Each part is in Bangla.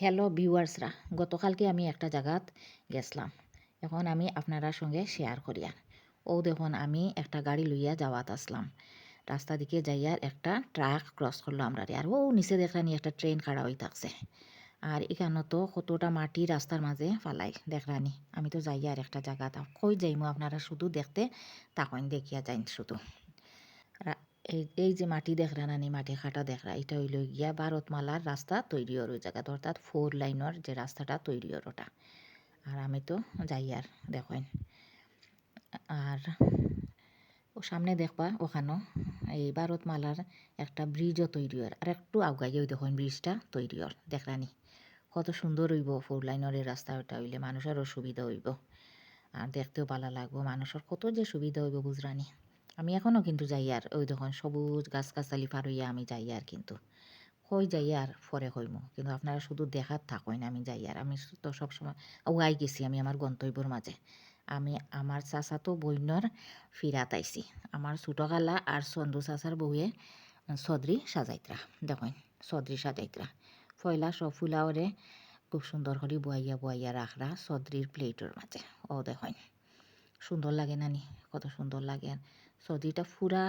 হ্যালো ভিউয়ার্সরা গতকালকে আমি একটা জায়গাত গেছিলাম এখন আমি আপনারা সঙ্গে শেয়ার করিয়ার ও দেখুন, আমি একটা গাড়ি লইয়া যাওয়াত আসলাম। রাস্তা দিকে যাইয়ার একটা ট্রাক ক্রস করল আমরা আর ও নিচে দেখলানি একটা ট্রেন খাড়া হয়ে থাকছে। আর এখানে তো কতটা মাটি রাস্তার মাঝে ফালাই দেখলানি। আমি তো যাই আর একটা জায়গাত। কই যাইমু আপনারা শুধু দেখতে তাকইন দেখিয়া যাইন শুধু। এই এই যে মাটি দেখরা নানি, মাটি খাটা দেখরা এটা হইল গিয়া ভারতমালার রাস্তা তৈরি ওর ওই জায়গাতে, অর্থাৎ ফোর লাইনের যে রাস্তাটা তৈরি ওর ওটা। আর আমি তো যাই আর, দেখেন। আর ও সামনে দেখবা ওখানো, এই ভারতমালার একটা ব্রিজও তৈরি হয় আর একটু আগাই ওই দেখুন ব্রিজটা তৈরি হর দেখরানি কত সুন্দর হইব ফোর লাইনের রাস্তা ওটা হইলে, মানুষেরও সুবিধা হইব। আর দেখতেও ভালো লাগবো, মানুষের কত যে সুবিধা হইব বুঝরানি আমি এখনও কিন্তু যাই আর ওই দেখুন সবুজ গাছ গাছালি পার হইয়া আমি যাই আর কিন্তু। কই যাই আর পরে কইমু। কিন্তু আপনারা শুধু দেখার থাকই না আমি যাই আর। আমি তো সবসময় ওয়াই গেছি আমি আমার গন্তব্যর মাঝে। আমি আমার চাচাতো বইনর ফিরাত আইছি। আমার ছোটো খালা আর চন্দু চাচার বউয়ে চদ্রি সাজাইত্রা। দেখেন চদ্রি সাজাইত্রা। ফয়লা সব ফুলাওরে খুব সুন্দর করে বয়াইয়া বয়াইয়া রাখরা চদ্রির প্লেটের মাঝে। ও দেখেন, সুন্দর লাগে নানি, কত সুন্দর লাগে। চদ্রিটা ফুরা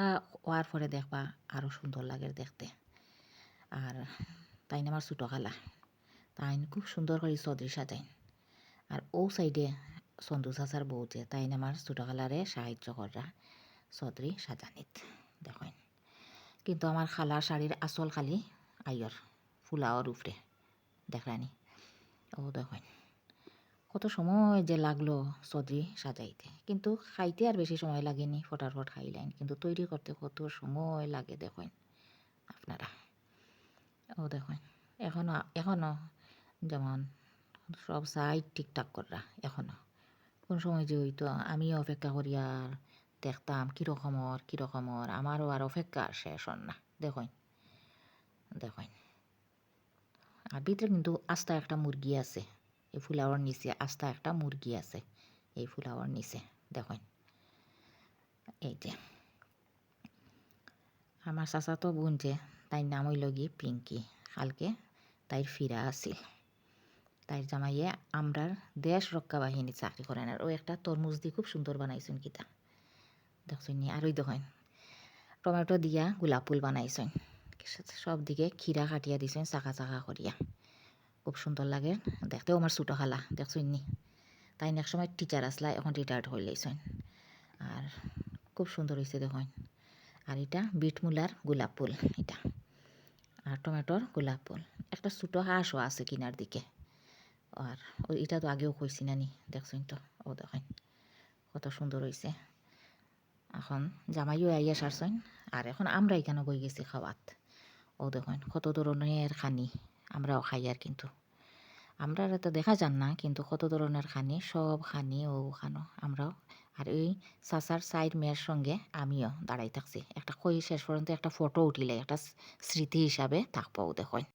হওয়ার পরে দেখবা আরও সুন্দর লাগে দেখতে। আর তাইন আমার ছোটো খালা। তাই খুব সুন্দর করে সদরি সাজাইন। আর ও সাইডে চাচার বউ যে, তাইন আমার ছোটো খালারে সাহায্য করা সদরি সাজানিত দেখেন কিন্তু আমার খালার শাড়ির আসল খালি আইয়র ফুলাওর উপরে দেখরানি। ও দেখেন কত সময় যে লাগল চদ্রি সাজাইতে। কিন্তু খাইতে আর বেশি সময় লাগেনি, ফটাফট খাইলেন। কিন্তু তৈরি করতে কত সময় লাগে দেখেন আপনারা। ও দেখেন, এখনও এখনও যেমন সব সাইড ঠিকঠাক করা, এখনও। কোন সময় যে হইতো, আমিও অপেক্ষা করি আর দেখতাম কীরকমর কীরকমর আমারও আর অপেক্ষা শেষ হন না, দেখেন দেখেন। আর ভিতরে কিন্তু আস্তা একটা মুরগি আছে। এই ফুলাওয়ার নিচে আস্তা একটা মুরগি আছে। এই ফুলাওয়ার নিচে, দেখেন। এই যে। আমার চাচা তো বোন যে তাই নাম হইল গিয়ে পিঙ্কি। কালকে তাইর ফিরা আছিল। তাইর জামাইয়ে আমরার দেশ রক্ষা বাহিনী চাকরি করেন আর ওই একটা তরমুজ দিয়ে খুব সুন্দর বানাইছেন কিতা। দেখছেন নি? আর ওই দেখেন, টমেটো দিয়া গোলাপ ফুল বানাইছেন। সব দিকে খিরা কাটিয়া দিছেন, চাকা চাকা করিয়া। খুব সুন্দর লাগে। দেখতেও আমার ছোটো খালা দেখছেন নি? তাই এক সময় টিচার আসলা, এখন রিটায়ার্ড হয়ে লাইছেন আর খুব সুন্দর হয়েছে দেখেন। আর এটা বিট মূলার গোলাপ ফুল, এটা। আর টমেটোর গোলাপ ফুল। একটা ছোটো হাঁসও আছে কিনার দিকে। আর এটা তো আগেও কইছি নানি দেখছেন তো? ও, দেখেন। কত সুন্দর হয়েছে এখন জামাইও আইয়া সারছেন আর এখন আমরা এখানে বই গেছি খাওয়াত? ও, দেখেন, কত ধরনের খানি। আমরাও খাই আর কিন্তু। আমরা তো দেখা যান না, কিন্তু কত ধরনের খানি, সব খানি ও খানো, আমরাও। আর ওই সাসার সাইড মেয়ের সঙ্গে আমিও দাঁড়াই থাকছি। একটা কই শেষ পর্যন্ত একটা ফটো উঠিলে, একটা স্মৃতি হিসাবে থাকব দেখেন।